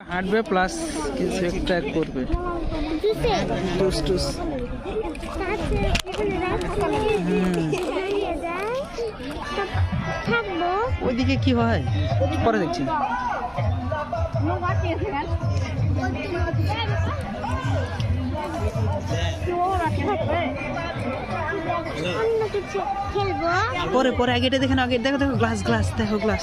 হাঁটবে প্লাস কিছু একটা করবে। টুস টুস ওইদিকে কি হয়? পরে দেখছি। অন্য কিছু খেলব পরে পরে আগে এটা দেখে না আগে দেখো দেখো গ্লাস গ্লাস দেখো glass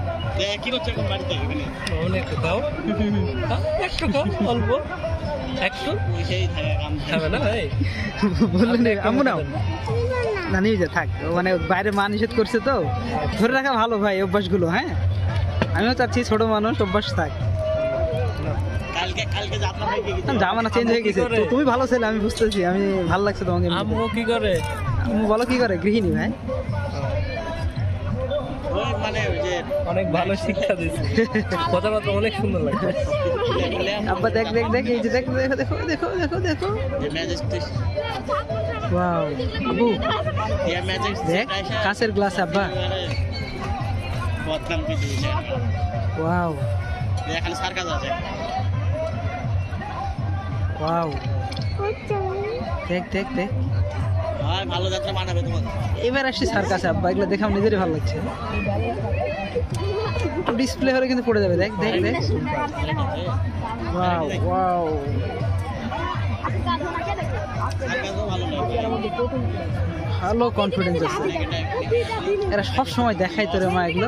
কি করছ এখন বাড়িতে এখানে একটু খাও খাও, একটু খাও অল্প একটু সেই থাকে। না ভাই বললেন আমু নাও না না নিয়ে যা থাক মানে বাইরে মা নিষেধ করছে তো। ধরে রাখা ভালো ভাই অভ্যাসগুলো হ্যাঁ? আমিও চাচ্ছি ছোট মানুষ অভ্যাস থাক। কালকে কালকে যাত্রা গেছে এখন জামানা চেঞ্জ হয়ে গেছে। তুমি ভালো ছেলে আমি বুঝতেছি আমি ভালো লাগছে তোমাকে। আম্মু কি করে? আম্মু বলো কি করে গৃহিণী ভাই? অনেক ভালো শিক্ষা দিয়েছে। কথাবার্তা অনেক সুন্দর লাগে আব্বা দেখ দেখ দেখ এই যে দেখ দেখো দেখো দেখো দেখো দেখো ওয়াও আবু। দেখ কাঁচের গ্লাস আব্বা। বদনাম ওয়াও। এখানে সার্কাস আছে। ওয়াও। দেখ দেখ দেখ। ভালো যাত্রা বানাবে তোমাকে এবার আসছি সার্কাস আব্বা এগুলো দেখে আমার নিজেরই ভালো লাগছে। ডিসপ্লে হলে কিন্তু পড়ে যাবে দেখ দেখ দেখ। ওয়াও ভালো কনফিডেন্স আছে। এরা সব সময় দেখাই তোরে মা এগুলো।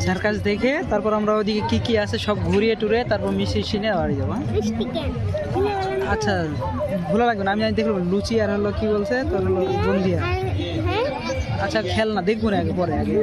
সার্কাস দেখে তারপর আমরা ওদিকে কি কি আছে সব ঘুরিয়ে টুরে তারপর মিশিয়ে শিনে বাড়ি যাব হ্যাঁ? আচ্ছা ভোলা লাগবে না আমি দেখলাম লুচি আর হলো কি বলছে? তোর হলো বন্দিয়া আর হ্যাঁ। আচ্ছা খেলনা দেখব না আগে পরে আগে।